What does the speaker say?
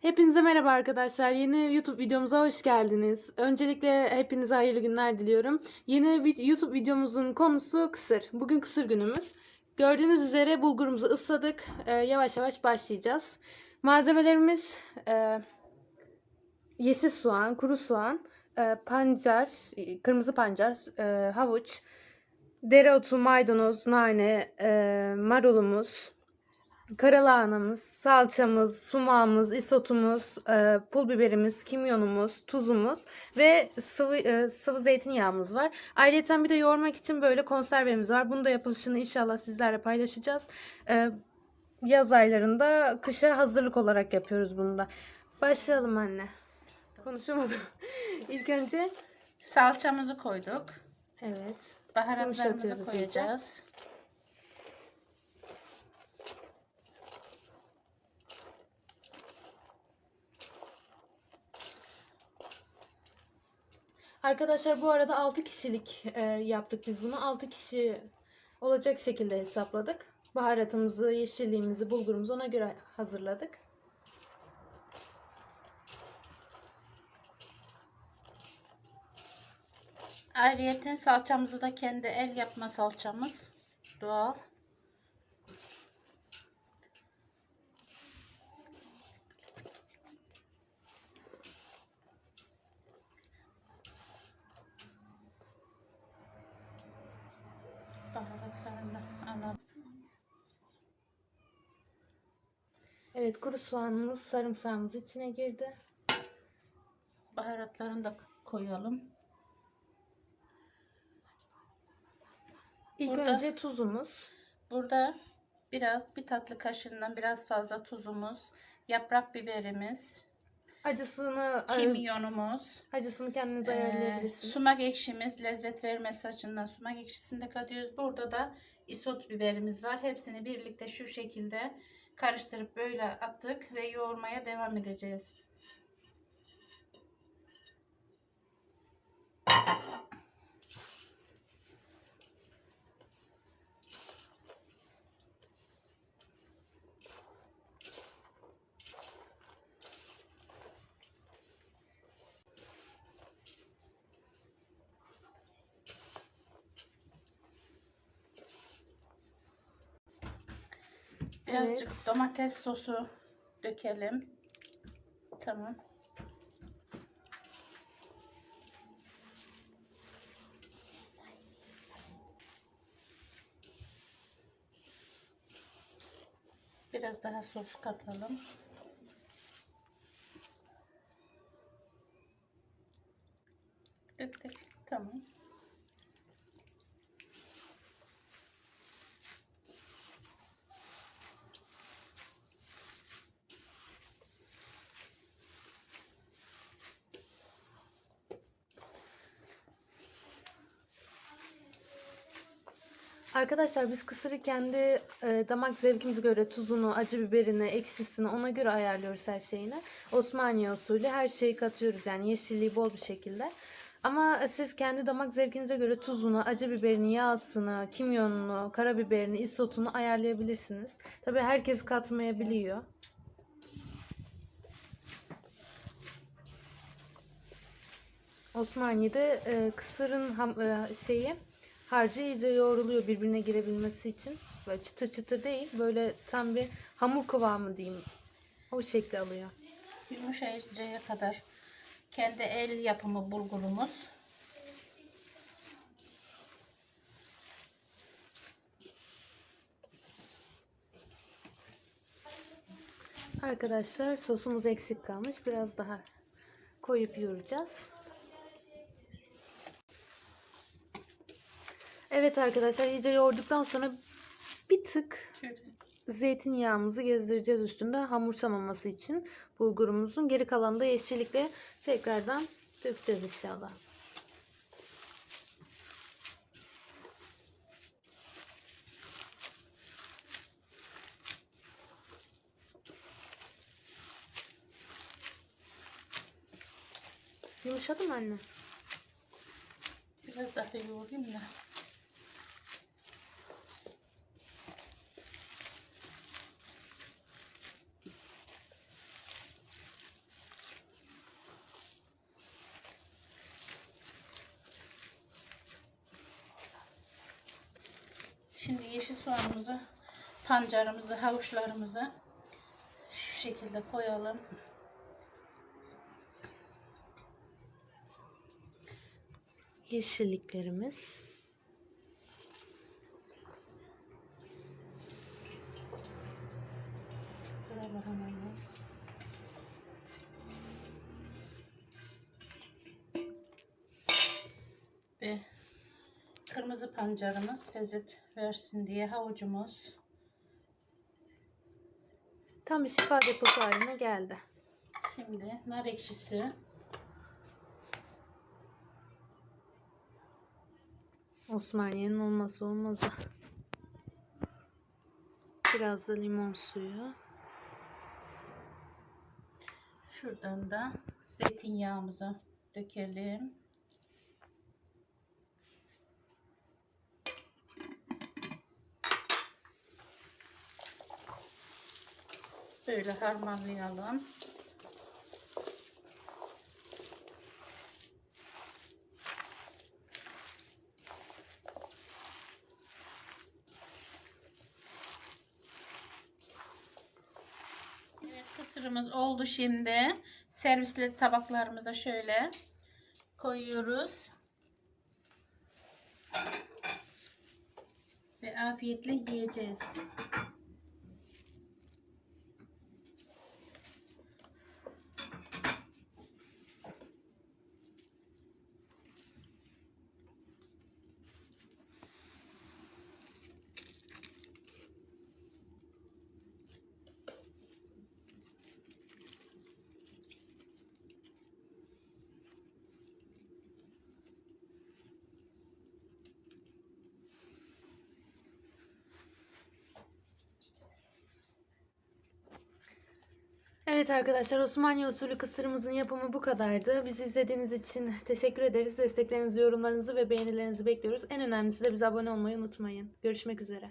Hepinize merhaba arkadaşlar. Yeni YouTube videomuza hoş geldiniz. Öncelikle hepinize hayırlı günler diliyorum. Yeni bir YouTube videomuzun konusu kısır. Bugün kısır günümüz. Gördüğünüz üzere bulgurumuzu ısladık. Ee, yavaş yavaş başlayacağız. Malzemelerimiz e, yeşil soğan, kuru soğan, e, pancar, kırmızı pancar, e, havuç, dereotu, maydanoz, nane, e, marulumuz, Karalahanamız, salçamız, sumağımız, isotumuz, e, pul biberimiz, kimyonumuz, tuzumuz ve sıvı e, sıvı zeytinyağımız var. Ayrıca bir de yoğurmak için böyle konservemiz var. Bunu da yapılışını inşallah sizlerle paylaşacağız. E, yaz aylarında kışa hazırlık olarak yapıyoruz bunu da. Başlayalım anne. Konuşamadım. İlk önce Salçamızı koyduk. evet. Baharatlarımızı Yumuşatıyoruz iyice. Arkadaşlar bu arada 6 kişilik e, yaptık biz bunu. 6 kişi olacak şekilde hesapladık. Baharatımızı, yeşilliğimizi, bulgurumuzu ona göre hazırladık. Ayrıyeten salçamızı da kendi el yapma salçamız. Doğal. Baharatlarını alalım. Evet kuru soğanımız, sarımsağımız içine girdi. Baharatlarını da koyalım. İlk Burada- önce tuzumuz. Burada biraz bir tatlı kaşığından biraz fazla tuzumuz, yaprak biberimiz, Acısını kimyonumuz, acısını kendiniz Ee, ayarlayabilirsiniz. sumak ekşimiz lezzet vermesi açısından sumak ekşisini de katıyoruz. Burada da isot biberimiz var. Hepsini birlikte şu şekilde karıştırıp böyle attık ve yoğurmaya devam edeceğiz. Birazcık Evet. domates sosu dökelim. Tamam. Biraz daha sos katalım. Döktük. Tamam. Arkadaşlar biz kısırı kendi e, damak zevkimize göre tuzunu, acı biberini, ekşisini ona göre ayarlıyoruz her şeyini. Osmaniye usulü her şeyi katıyoruz yani yeşilliği bol bir şekilde. Ama siz kendi damak zevkinize göre tuzunu, acı biberini, yağsını, kimyonunu, karabiberini, isotunu ayarlayabilirsiniz. Tabii herkes katmayabiliyor. Osmaniye'de e, kısırın ham, e, şeyi harcı iyice yoğruluyor birbirine girebilmesi için. Böyle çıtır çıtır değil, böyle tam bir hamur kıvamı diyeyim. O şekli alıyor. Yumuşayıncaya kadar kendi el yapımı bulgurumuz. Arkadaşlar sosumuz eksik kalmış. Biraz daha koyup yoğuracağız. Evet arkadaşlar iyice yoğurduktan sonra bir tık zeytinyağımızı gezdireceğiz üstünde hamurlamaması için bulgurumuzun. Geri kalanı da yeşillikle tekrardan dökeceğiz inşallah. Yumuşadı mı anne? biraz daha yoğurayım da. Şimdi yeşil soğanımızı, pancarımızı, havuçlarımızı şu şekilde koyalım. Yeşilliklerimiz. Ve kırmızı pancarımız lezzet versin diye havucumuz. Tam bir şifa deposu haline geldi. Şimdi nar ekşisi. Osmaniye'nin olmazsa olmazı. Biraz da limon suyu. Şuradan da zeytinyağımızı dökelim. Böyle harmanlayalım. Evet kısırımız oldu şimdi. Servisli tabaklarımıza şöyle koyuyoruz. Ve afiyetle yiyeceğiz. Evet arkadaşlar Osmaniye usulü kısırımızın yapımı bu kadardı. Bizi izlediğiniz için teşekkür ederiz. Desteklerinizi, yorumlarınızı ve beğenilerinizi bekliyoruz. En önemlisi de bize abone olmayı unutmayın. Görüşmek üzere.